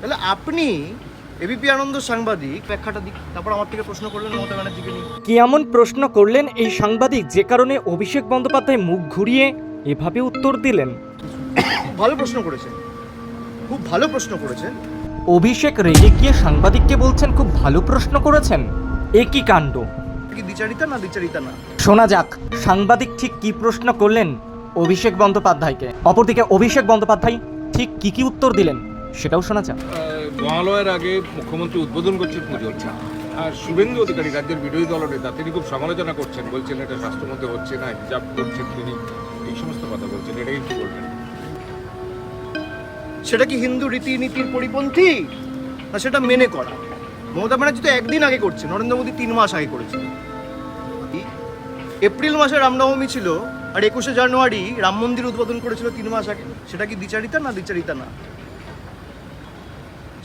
তাহলে আপনি এবিপি আনন্দ সাংবাদিক ব্যাখ্যাটা দিক তারপর আমার থেকে প্রশ্ন করলেন মমতা ব্যানার্জিকে নিয়ে। কি এমন প্রশ্ন করলেন এই সাংবাদিক যে কারণে অভিষেক বন্দ্যোপাধ্যায় মুখ ঘুরিয়ে এভাবে উত্তর দিলেন? ভালো প্রশ্ন করেছেন। খুব ভালো প্রশ্ন করেছেন। অভিষেক রেগে গিয়ে সাংবাদিককে বলছেন খুব ভালো প্রশ্ন করেছেন। এ কি কাণ্ড? কি দ্বিচারিতা না দ্বিচারিতা না? শোনা যাক সাংবাদিক ঠিক কি প্রশ্ন করলেন অভিষেক বন্দ্যোপাধ্যায়কে? অপরদিকে অভিষেক বন্দ্যোপাধ্যায় ঠিক কি কি উত্তর দিলেন? সেটাও শোনা যাক। মহালয়ার আগে মুখ্যমন্ত্রী উদ্বোধন করছেন পুজোর আর শুভেন্দু অধিকারী রাজ্যের বিরোধী দলনেতা তিনি খুব সমালোচনা করছেন বলছেন এটা স্বাস্থ্যমন্ত্রী হচ্ছে না হিজাব করছেন তিনি এই সমস্ত কথা বলছেন এটাকে কি বলবেন? সেটা কি হিন্দু রীতিনীতির পরিপন্থী? না সেটা মেনে করা। মমতা ব্যানার্জি তো একদিন আগে করছে নরেন্দ্র মোদী তিন মাস আগে করেছিল এপ্রিল মাসে রামনবমী ছিল আর একুশে জানুয়ারি রাম মন্দির উদ্বোধন করেছিল তিন মাস আগে। সেটা কি দ্বিচারিতা না দ্বিচারিতা না?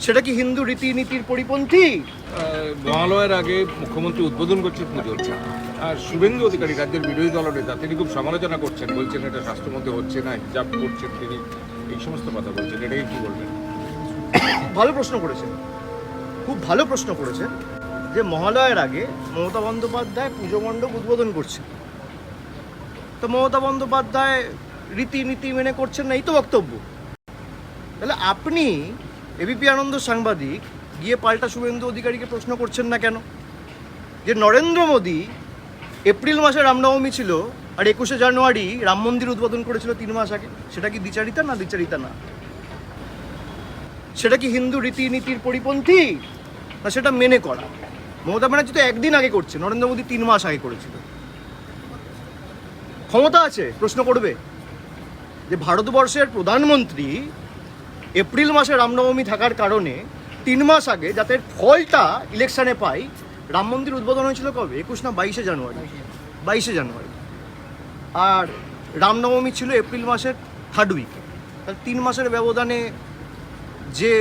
সেটা কি হিন্দু রীতিনীতির পরিপন্থী? মহালয়ের আগে মুখ্যমন্ত্রী উদ্বোধন করছেন পুজোর আর শুভেন্দু অধিকারী রাজ্যের বিরোধী দলনেতা তিনি খুব সমালোচনা করছেন বলছেন এটা স্বাস্থ্যমন্ত্রী হচ্ছে না হিজাব করছেন তিনি এই সমস্ত কথা বলছেন এটাকে কি বলবেন? ভালো প্রশ্ন করেছেন। খুব ভালো প্রশ্ন করেছেন যে মহালয়ের আগে মমতা বন্দ্যোপাধ্যায় পুজো মণ্ডপ উদ্বোধন করছে তো মমতা বন্দ্যোপাধ্যায় রীতিনীতি মেনে করছেন না এই তো বক্তব্য। তাহলে আপনি এবিপি আনন্দ সাংবাদিক, গিয়ে পাল্টা শুভেন্দু অধিকারীকে প্রশ্ন করছেন না কেন? যে নরেন্দ্র মোদী এপ্রিল মাসে রামনবমী ছিল আর একুশে জানুয়ারি রাম মন্দির উদ্বোধন করেছিল তিন মাস আগে, সেটা কি দ্বিচারিতা না দ্বিচারিতা না? সেটা কি হিন্দু রীতিনীতির পরিপন্থী? না সেটা মেনে করা। মমতা ব্যানার্জি তো একদিন আগে করছে, নরেন্দ্র মোদী তিন মাস আগে করেছিল। ক্ষমতা আছে, প্রশ্ন করবে। যে ভারতবর্ষের প্রধানমন্ত্রী এপ্রিল মাসে রামনবমী থাকার কারণে তিন মাস আগে যাতে ফলটা ইলেকশনে পাই, রাম মন্দির উদ্বোধন হয়েছিল কবে? একুশ না বাইশে জানুয়ারি? বাইশে জানুয়ারি। আর রামনবমী ছিল এপ্রিল মাসের থার্ড উইকে তাহলে তিন মাসের ব্যবধানে যে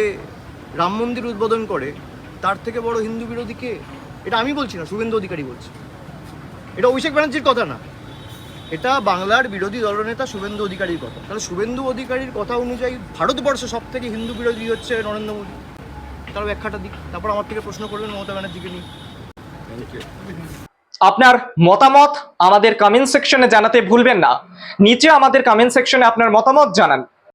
রাম মন্দির উদ্বোধন করে, তার থেকে বড় হিন্দু বিরোধীকে এটা আমি বলছি না, শুভেন্দু অধিকারী বলছি। এটা অভিষেক ব্যানার্জির কথা না। এটা বাংলার বিরোধী দলনেতা শুভেন্দু অধিকারীর কথা। তাহলে শুভেন্দু অধিকারীর কথা অনুযায়ী ভারতবর্ষে সব থেকে হিন্দু বিরোধী হচ্ছে নরেন্দ্র মোদী। তার ব্যাখ্যাটা দিক। তারপর আমার থেকে প্রশ্ন করবেন মমতা ব্যানার্জিকে নিয়ে। আপনার মতামত আমাদের কমেন্ট সেকশনে জানাতে ভুলবেন না। নিচে আমাদের কমেন্ট সেকশনে আপনার মতামত জানান।